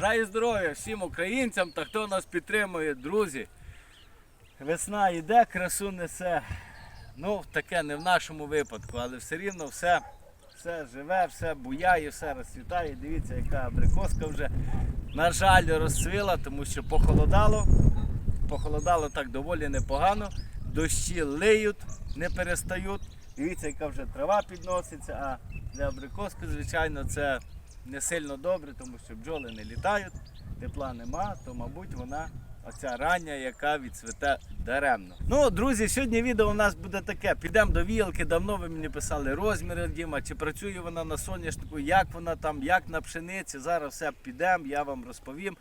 Бажаю здоров'я всім українцям та хто нас підтримує, друзі. Весна йде, красу несе. Ну, таке не в нашому випадку, але все рівно все, все живе, все буяє, все розцвітає. Дивіться, яка абрикоска вже, на жаль, розцвіла, тому що похолодало. Похолодало так доволі непогано. Дощі лиють, не перестають. Дивіться, яка вже трава підноситься, а для абрикоски, звичайно, це не сильно добре, тому що бджоли не літають, тепла нема, то, мабуть, вона оця рання, яка відцвіте даремно. Ну, друзі, сьогодні відео у нас буде таке. Підемо до вілки, давно ви мені писали розміри Діма, чи працює вона на соняшнику, як вона там, як на пшениці. Зараз все підемо, я вам розповім.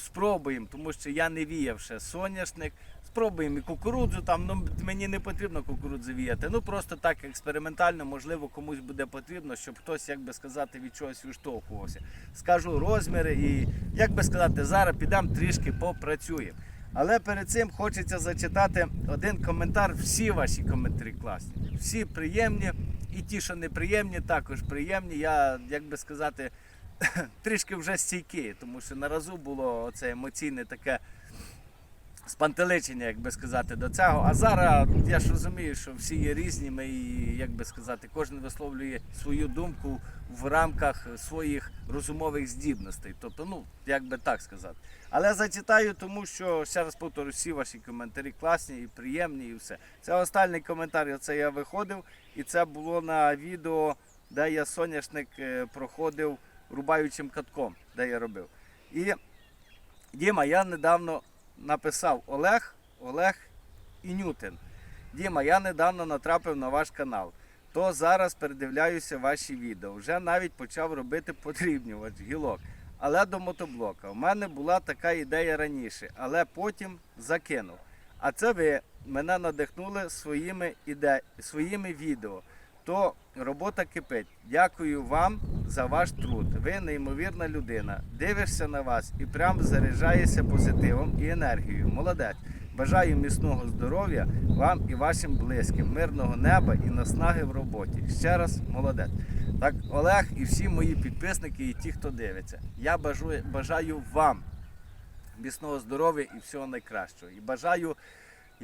Спробуємо, тому що я не віяв ще соняшник. Спробуємо і кукурудзу там. Ну мені не потрібно кукурудзу віяти. Ну просто так експериментально, можливо, комусь буде потрібно, щоб хтось, як би сказати, від чогось відштовхувався. Скажу розміри і як би сказати, зараз підемо трішки попрацюємо. Але перед цим хочеться зачитати один коментар. Всі ваші коментарі класні, всі приємні, і ті, що неприємні, також приємні. Я, як би сказати, трішки вже стійкі, тому що наразу було це емоційне таке спантеличення, як би сказати, до цього. А зараз я ж розумію, що всі є різніми і, як би сказати, кожен висловлює свою думку в рамках своїх розумових здібностей. Тобто, ну, як би так сказати. Але зачитаю, тому що ще раз повторю, всі ваші коментарі класні і приємні, і все. Це останній коментар, оце я виходив, і це було на відео, де я соняшник е, проходив рубаючим катком, де я робив. І Діма, я недавно написав Олег, Олег і Нютин. Діма, я недавно натрапив на ваш канал. То зараз передивляюся ваші відео. Вже навіть почав робити подрібнювач гілок. Але до мотоблока. У мене була така ідея раніше, але потім закинув. А це ви мене надихнули своїми іде... своїми відео. То робота кипить. Дякую вам за ваш труд. Ви неймовірна людина. Дивишся на вас і прям заряджаєшся позитивом і енергією. Молодець. Бажаю міцного здоров'я вам і вашим близьким, мирного неба і наснаги в роботі. Ще раз молодець. Так, Олег і всі мої підписники, і ті, хто дивиться. Я бажаю, бажаю вам міцного здоров'я і всього найкращого. І бажаю,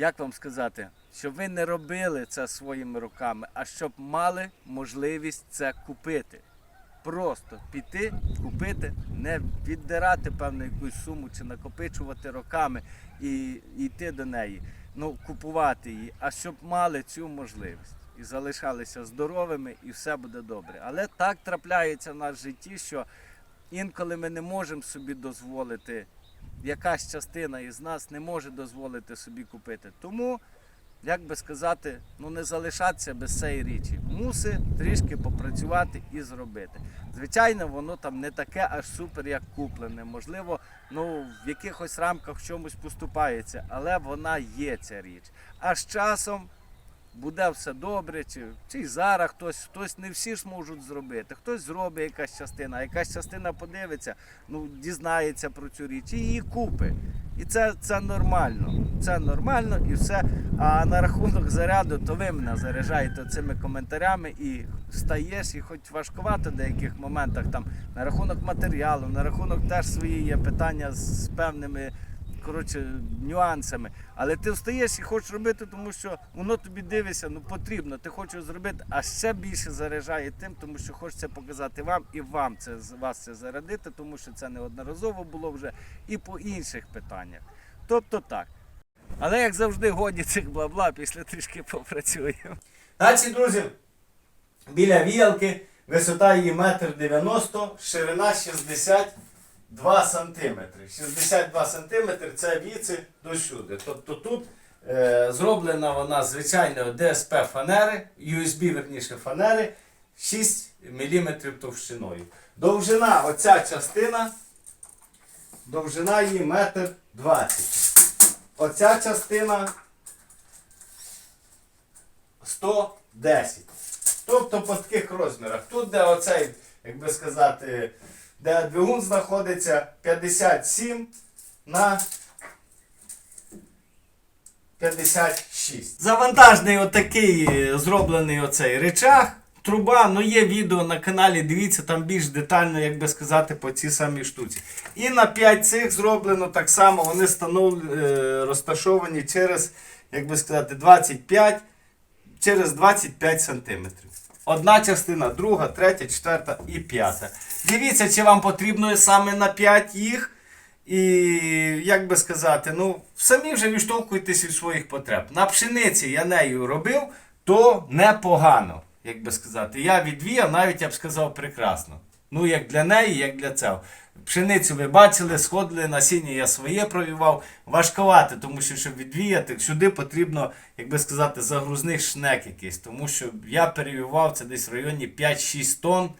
як вам сказати, щоб ви не робили це своїми руками, а щоб мали можливість це купити. Просто піти, купити, не віддирати певну якусь суму чи накопичувати роками і йти до неї, ну купувати її, а щоб мали цю можливість і залишалися здоровими, і все буде добре. Але так трапляється в нас в житті, що інколи ми не можемо собі дозволити, якась частина із нас не може дозволити собі купити. Тому як би сказати, ну не залишатися без цієї річі. Муси трішки попрацювати і зробити. Звичайно, воно там не таке аж супер, як куплене. Можливо, ну в якихось рамках в чомусь поступається, але вона є ця річ. А з часом буде все добре, чи, чи зараз хтось, хтось не всі ж можуть зробити. Хтось зробить якась частина, якась частина подивиться, ну дізнається про цю річ і її купить. І це, це нормально. Це нормально і все. А на рахунок заряду, то ви мене заряджаєте цими коментарями і стаєш, і хоч важкувато в деяких моментах там на рахунок матеріалу, на рахунок теж свої є питання з певними коротше, нюансами. Але ти встаєш і хочеш робити, тому що воно тобі дивиться, ну потрібно, ти хочеш зробити, а ще більше заряджає тим, тому що хочеться показати вам і вам це вас це зарядити, тому що це неодноразово було вже і по інших питаннях. Тобто так. Але як завжди, годі цих бла-бла, після трішки попрацюємо. Значить, друзі, біля віялки, висота її 1,90 м, ширина 62 сантиметри. 62 сантиметри це віці до сюди. Тобто тут е, зроблена вона звичайно ДСП фанери, USB верніше фанери 6 мм товщиною. Довжина оця частина, довжина її 1,20 м. Оця частина 110. Тобто по таких розмірах. Тут, де оцей, як би сказати, де двигун знаходиться 57 на 56. Завантажний отакий е, зроблений оцей речах. труба, ну є відео на каналі, дивіться, там більш детально, як би сказати, по цій самій штуці. І на 5 цих зроблено так само, вони становлені, е, розташовані через, як би сказати, 25 через 25 сантиметрів. Одна частина, друга, третя, четверта і п'ята. Дивіться, чи вам потрібно саме на 5 їх. І як би сказати, ну самі вже відштовхуйтесь від своїх потреб. На пшениці я нею робив, то непогано, як би сказати. Я відвіяв, навіть я б сказав, прекрасно. Ну, як для неї, як для цього. Пшеницю ви бачили, сходили, насіння я своє провівав. Важковато, тому що щоб відвіяти, сюди потрібно, як би сказати, загрузних шнек якийсь. Тому що я перевівав це десь в районі 5-6 тонн.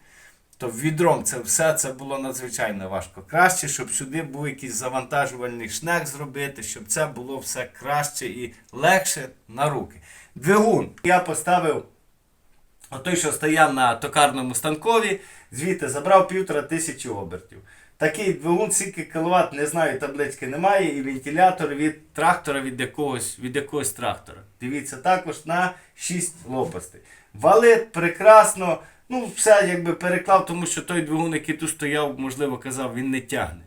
То відром це все це було надзвичайно важко. Краще, щоб сюди був якийсь завантажувальний шнек зробити, щоб це було все краще і легше на руки. Двигун. Я поставив отой, що стояв на токарному станкові, звідти забрав півтора тисячі обертів. Такий двигун, скільки кіловат, не знаю, таблички немає, і вентилятор від трактора від якогось, від якогось трактора. Дивіться, також на 6 лопастей. Валит прекрасно. Ну, все якби переклав, тому що той двигун, який тут стояв, можливо, казав, він не тягне.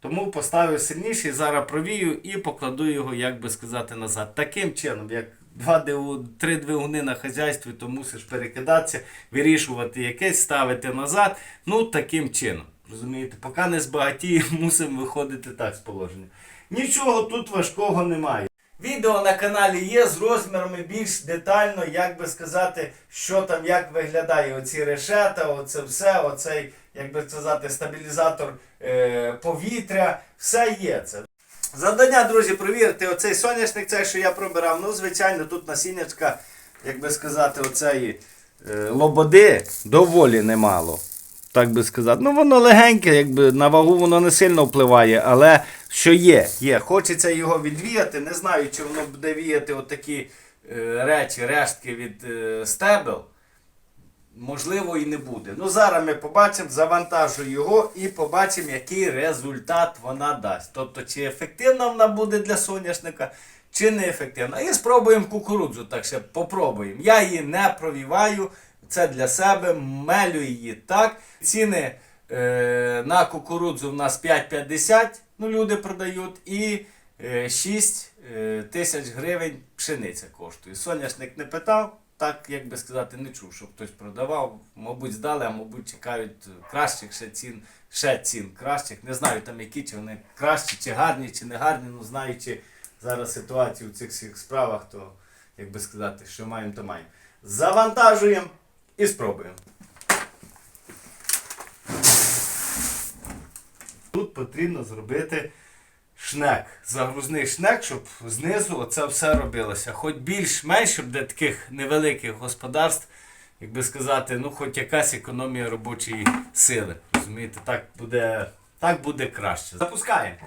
Тому поставив сильніший, зараз провію і покладу його, як би сказати, назад. Таким чином, як два диву, три двигуни на хазяйстві, то мусиш перекидатися, вирішувати якесь, ставити назад. Ну, таким чином. Розумієте, поки не збагатіємо, мусимо виходити так з положення. Нічого тут важкого немає. Відео на каналі є з розмірами більш детально, як би сказати, що там, як виглядає оці решета, оце все, оцей, як би сказати, стабілізатор е, повітря. Все є це. Завдання, друзі, провірити оцей соняшник, цей, що я пробирав. Ну, звичайно, тут насіннячка, як би сказати, оцеї е, лободи доволі немало. Так би сказати. Ну, воно легеньке, якби на вагу воно не сильно впливає, але що є, є. Хочеться його відвіяти. Не знаю, чи воно буде віяти отакі е, речі, рештки від е, стебел. Можливо, і не буде. Ну, зараз ми побачимо, завантажу його і побачимо, який результат вона дасть. Тобто, чи ефективна вона буде для соняшника, чи не ефективна. І спробуємо кукурудзу, так ще попробуємо. Я її не провіваю. Це для себе, мелю її так. Ціни е, на кукурудзу в нас 5,50 ну, люди продають, і е, 6 е, тисяч гривень пшениця коштує. Соняшник не питав, так як би сказати, не чув, щоб хтось продавав. Мабуть, здали, а мабуть, чекають кращих ще цін, ще цін кращих. Не знаю там які, чи вони кращі, чи гарні, чи не гарні. Ну знаючи зараз ситуацію в цих всіх справах, то як би сказати, що маємо, то маємо. Завантажуємо і спробуємо. Тут потрібно зробити шнек, загрузний шнек, щоб знизу оце все робилося. Хоч більш-менш, щоб для таких невеликих господарств, як би сказати, ну хоч якась економія робочої сили. Розумієте, так буде, так буде краще. Запускаємо.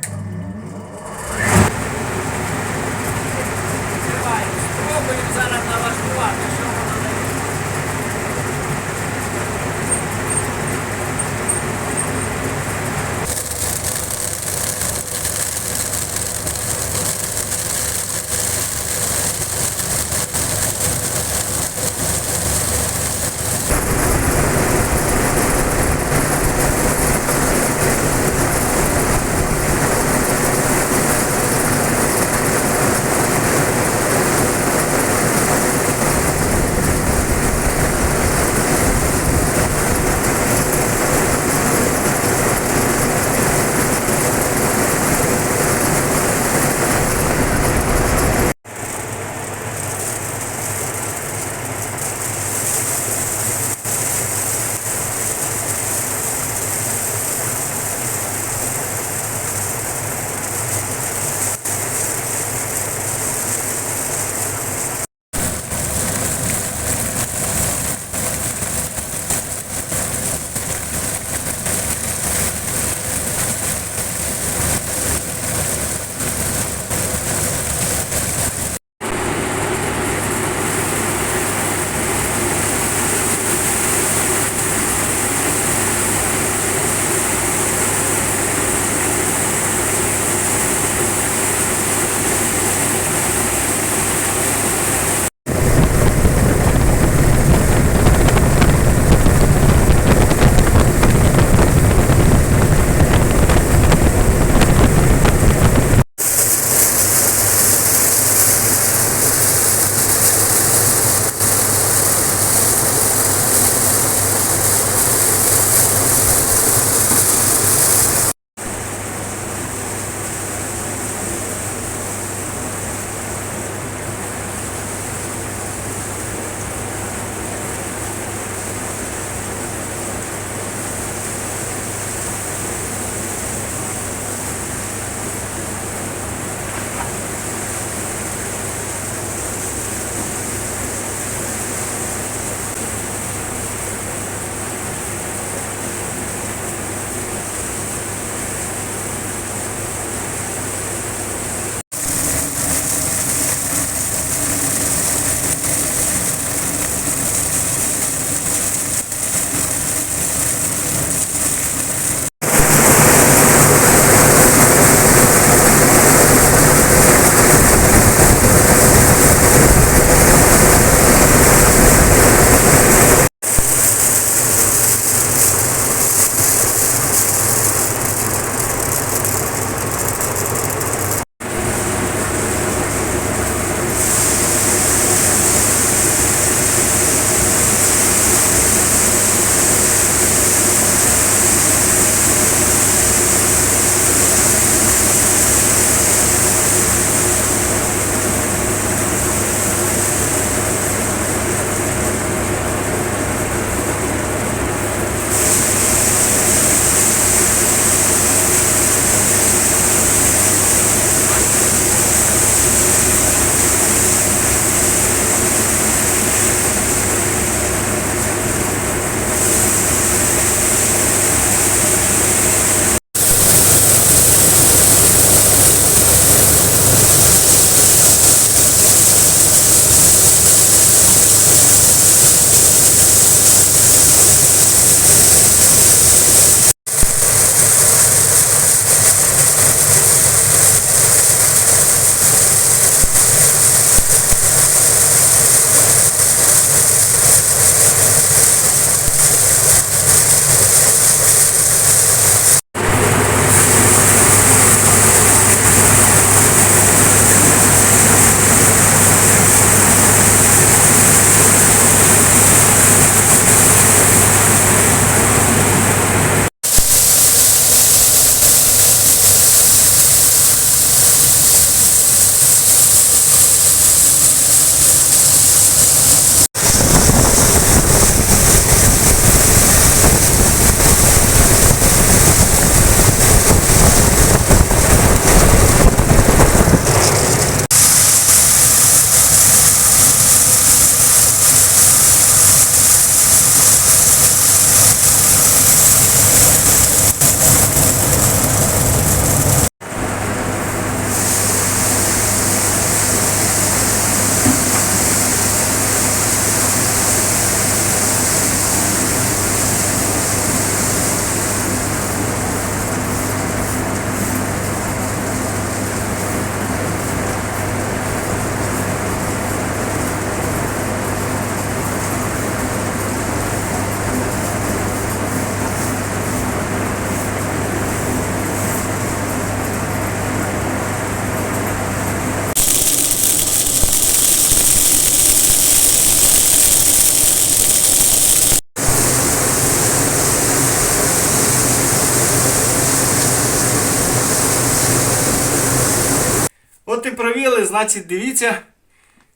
Значить, дивіться,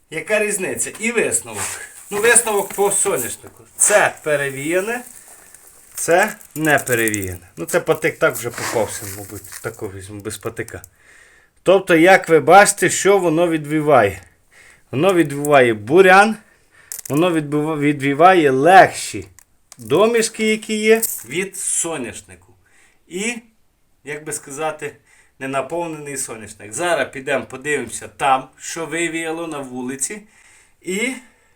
яка різниця. І висновок. Ну, висновок по соняшнику. Це перевіяне, це не перевіяне. Ну, це патик так вже попався, мабуть, тако візьму без патика. Тобто, як ви бачите, що воно відвіває? Воно відвіває бурян, воно відвіває легші домішки, які є, від соняшнику. І, як би сказати, ненаповнений соняшник. Зараз підемо подивимося там, що вивіяло на вулиці. І,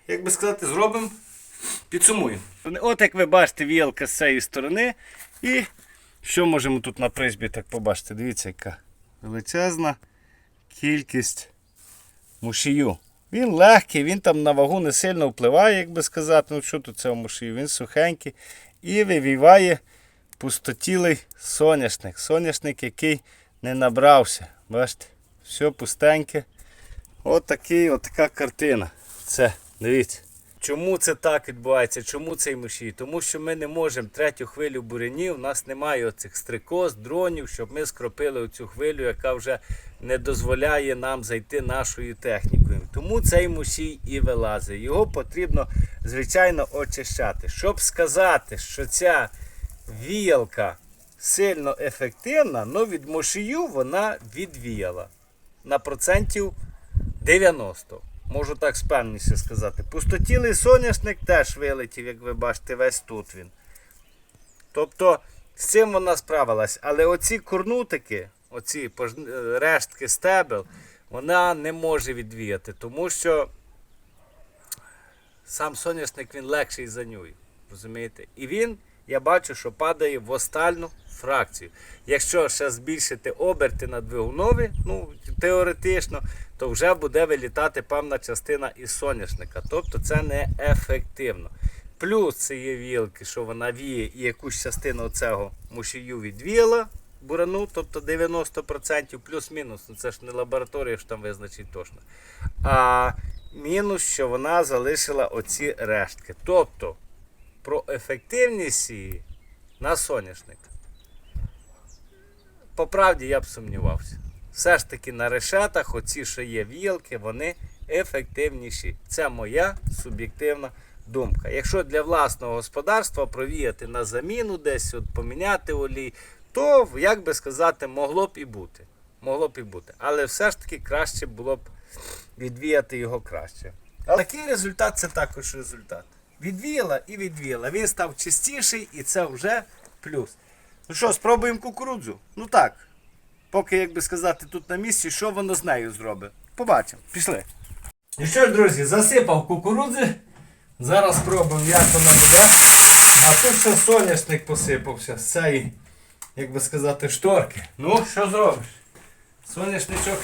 як би сказати, зробимо, підсумуємо. От як ви бачите, віялка з цієї сторони. І що можемо тут на призбі так побачити? Дивіться, яка величезна кількість мушію. Він легкий, він там на вагу не сильно впливає, як би сказати. Ну що тут цього мушію? Він сухенький і вивіває пустотілий соняшник. Соняшник, який не набрався. Бачите, все пустеньке. От такий, от така картина. Це, дивіться. Чому це так відбувається? Чому цей мушій? Тому що ми не можемо третю хвилю бурянів, у нас немає оцих стрикоз, дронів, щоб ми скропили оцю хвилю, яка вже не дозволяє нам зайти нашою технікою. Тому цей мушій і вилазить. Його потрібно, звичайно, очищати. Щоб сказати, що ця віялка сильно ефективна, ну від мушію вона відвіяла на процентів 90. Можу так спевніше сказати. Пустотілий соняшник теж вилетів, як ви бачите, весь тут він. Тобто з цим вона справилась. Але оці курнутики, оці е, рештки стебел, вона не може відвіяти, тому що сам соняшник він легший за нюй. Розумієте? І він, я бачу, що падає в остальну фракцію. Якщо ще збільшити оберти на двигунові, ну теоретично, то вже буде вилітати певна частина із соняшника. Тобто це не ефективно. Плюс це є вілки, що вона віє і якусь частину цього мушію відвіяла бурану, тобто 90%, плюс-мінус. Ну це ж не лабораторія, що там визначить точно. А мінус, що вона залишила оці рештки. Тобто про ефективність її на соняшник. По правді я б сумнівався. Все ж таки на решетах, оці, що є вілки, вони ефективніші. Це моя суб'єктивна думка. Якщо для власного господарства провіяти на заміну десь, от поміняти олій, то, як би сказати, могло б і бути. Могло б і бути. Але все ж таки краще було б відвіяти його краще. Але такий результат це також результат. Відвіяла і відвіяла. Він став чистіший і це вже плюс. Ну що, спробуємо кукурудзу? Ну так. Поки, як би сказати, тут на місці, що воно з нею зробить. Побачимо. Пішли. І що ж, друзі, засипав кукурудзи. Зараз спробуємо, як вона буде. А тут ще соняшник посипався з цієї, як би сказати, шторки. Ну, що зробиш? Соняшничок.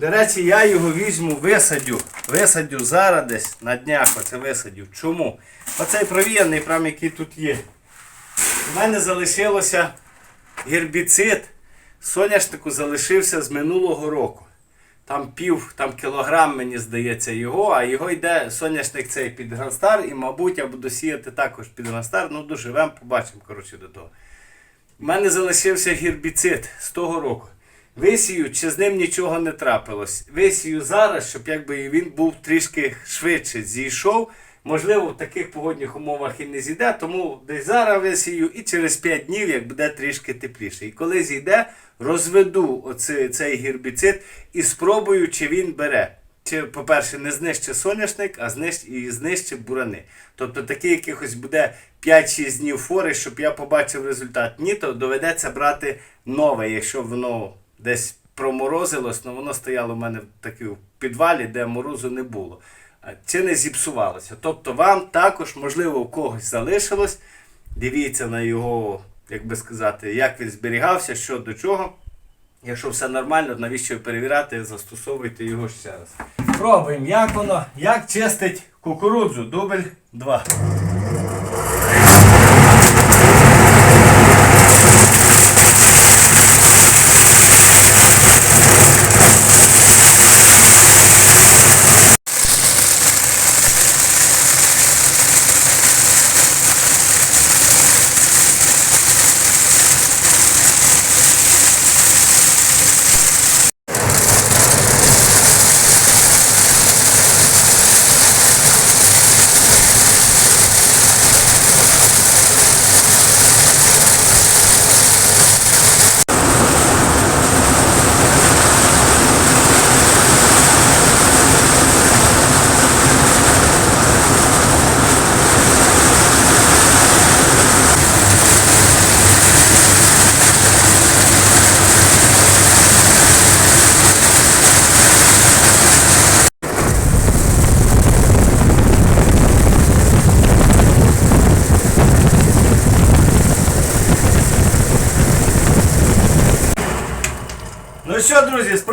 До речі, я його візьму, висадю. Висадю зараз десь на днях оце висадю. Чому? Оцей провіяний, прям який тут є. У мене залишилося гербіцид. Соняшнику залишився з минулого року. Там пів там кілограм, мені здається, його, а його йде соняшник цей під Гранстар, і, мабуть, я буду сіяти також під Гранстар. Ну, доживемо, побачимо, коротше, до того. У мене залишився гербіцид з того року. Висію, чи з ним нічого не трапилось. Висію зараз, щоб якби він був трішки швидше зійшов. Можливо, в таких погодних умовах і не зійде, тому десь зараз висію і через 5 днів, як буде трішки тепліше. І коли зійде, розведу оцей, цей гербіцид і спробую, чи він бере. Чи, по-перше, не знищить соняшник, а знищ, і знищить бурани. Тобто такий якихось буде 5-6 днів фори, щоб я побачив результат. Ні, то доведеться брати нове, якщо воно десь проморозилось, ну воно стояло в мене в такій підвалі, де морозу не було. Чи не зіпсувалося. Тобто вам також, можливо, у когось залишилось. Дивіться на його, як би сказати, як він зберігався, що до чого. Якщо все нормально, навіщо перевіряти, застосовуйте його ще раз. Пробуємо, як воно, як чистить кукурудзу. Дубль 2.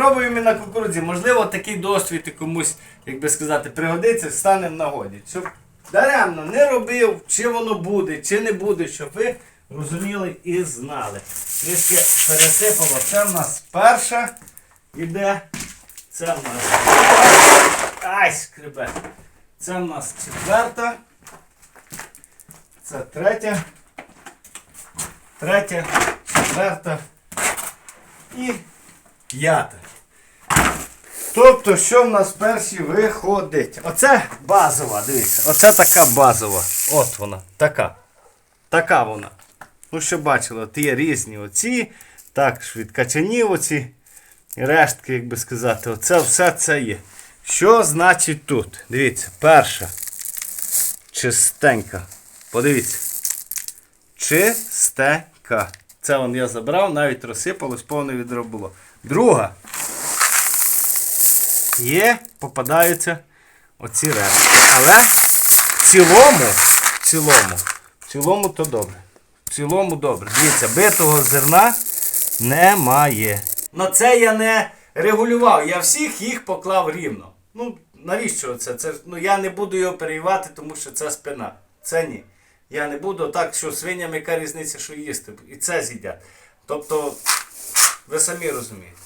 Друзі, спробуємо на кукурудзі. Можливо, такий досвід і комусь, як би сказати, пригодиться, стане в нагоді. Щоб даремно не робив, чи воно буде, чи не буде, щоб ви розуміли і знали. Трішки пересипало. Це в нас перша іде. Це в нас. Ай, скребе. Це в нас четверта. Це третя. Третя, четверта і п'ята. Тобто, що в нас перші виходить? Оце базова, дивіться. Оце така базова. От вона. Така. Така вона. Ну, що бачили, от є різні оці, так, швидкачані оці. Рештки, як би сказати, оце все це є. Що значить тут? Дивіться, перша. Чистенька. Подивіться. Чистенька. Це вон я забрав, навіть розсипалось, повне відро було. Друга. Є, попадаються оці рештки. Але в цілому, в цілому, в цілому то добре. В цілому добре. Дивіться, битого зерна немає. Ну це я не регулював, я всіх їх поклав рівно. Ну, навіщо це? це ну, я не буду його переївати, тому що це спина. Це ні. Я не буду так, що свиням яка різниця, що їсти. І це з'їдять. Тобто, ви самі розумієте.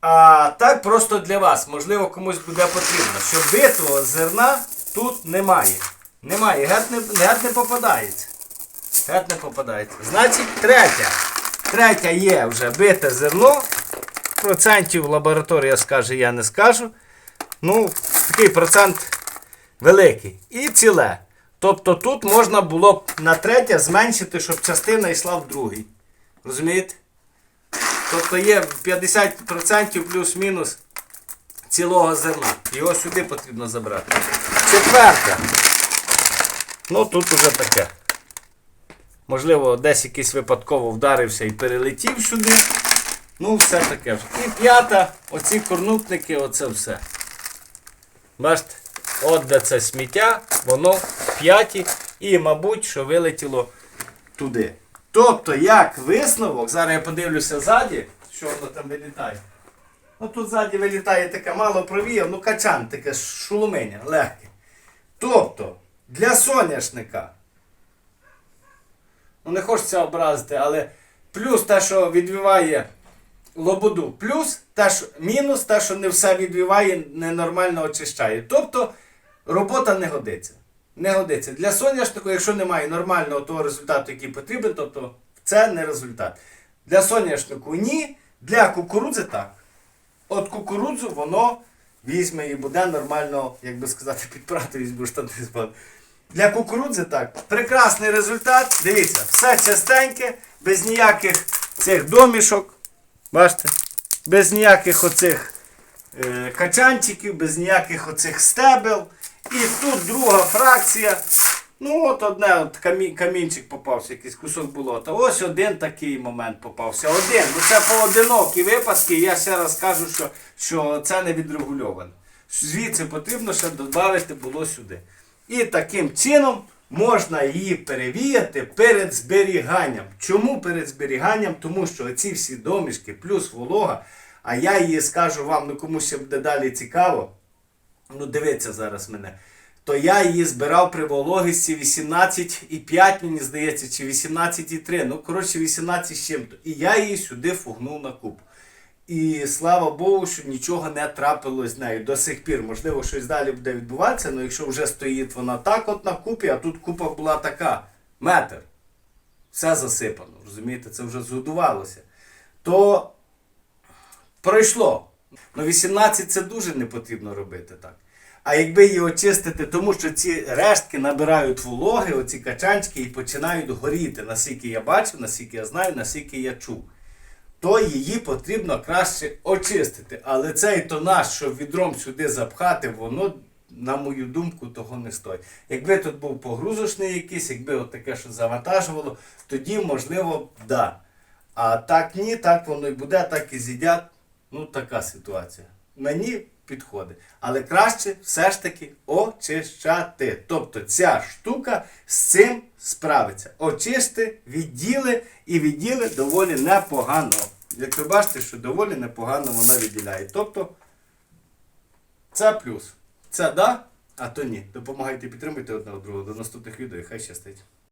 А так просто для вас, можливо, комусь буде потрібно, що битого зерна тут немає. Немає, геть не, геть не попадається. Геть не попадається. Значить, третя. Третя є вже бите зерно. Процентів лабораторія скаже, я не скажу. Ну, такий процент великий. І ціле. Тобто тут можна було б на третє зменшити, щоб частина йшла в другий. Розумієте? Тобто є 50% плюс-мінус цілого зерна. Його сюди потрібно забрати. Четверте. Ну тут уже таке. Можливо, десь якийсь випадково вдарився і перелетів сюди. Ну, все таке. І п'ята, оці корнутники, оце все. Бачите, от де це сміття, воно в п'яті і, мабуть, що вилетіло туди. Тобто, як висновок, зараз я подивлюся ззаді, що воно там вилітає. Ну тут ззаді вилітає таке мало провіяв, ну качан, таке шулуменя, легке. Тобто, для соняшника, ну не хочеться образити, але плюс те, що відвіває лободу, плюс те, що, мінус те, що не все відвіває, ненормально очищає. Тобто робота не годиться. Не годиться. Для соняшнику, якщо немає нормального того результату, який потрібен, тобто це не результат. Для соняшнику ні, для кукурудзи так. От кукурудзу воно візьме і буде нормально, як би сказати, підпрати візьму штани. Для кукурудзи так. Прекрасний результат. Дивіться, все частеньке, без ніяких цих домішок. Бачите? Без ніяких оцих е, качанчиків, без ніяких оцих стебел. І тут друга фракція. Ну, от одне от камі, камінчик попався, якийсь кусок болота. Ось один такий момент попався. Один. Ну це поодинокі випадки. Я ще раз кажу, що, що це не відрегульовано. Звідси потрібно ще додати було сюди. І таким чином можна її перевіяти перед зберіганням. Чому перед зберіганням? Тому що ці всі домішки плюс волога, а я її скажу вам, ну комусь буде далі цікаво. Ну, дивіться зараз мене. То я її збирав при вологості 18,5, мені здається, чи 18,3. Ну, коротше, 18 з чим-то. І я її сюди фугнув на куб. І слава Богу, що нічого не трапилось з нею до сих пір. Можливо, щось далі буде відбуватися, але якщо вже стоїть вона так от на купі, а тут купа була така, метр. Все засипано, розумієте, це вже згодувалося. То пройшло. Ну 18 це дуже не потрібно робити так. А якби її очистити, тому що ці рештки набирають вологи, оці качанчики, і починають горіти, наскільки я бачив, наскільки я знаю, наскільки я чув, то її потрібно краще очистити. Але цей тонаж, що відром сюди запхати, воно, на мою думку, того не стоїть. Якби тут був погрузочний якийсь, якби от таке, що завантажувало, тоді, можливо, да. А так ні, так воно і буде, так і з'їдять. Ну, така ситуація. Мені підходить. Але краще все ж таки очищати. Тобто ця штука з цим справиться. Очисти, відділи і відділи доволі непогано. як ви бачите, що доволі непогано вона відділяє. Тобто це плюс. Це да, а то ні. Допомагайте підтримуйте одне одного. До наступних відео і хай щастить.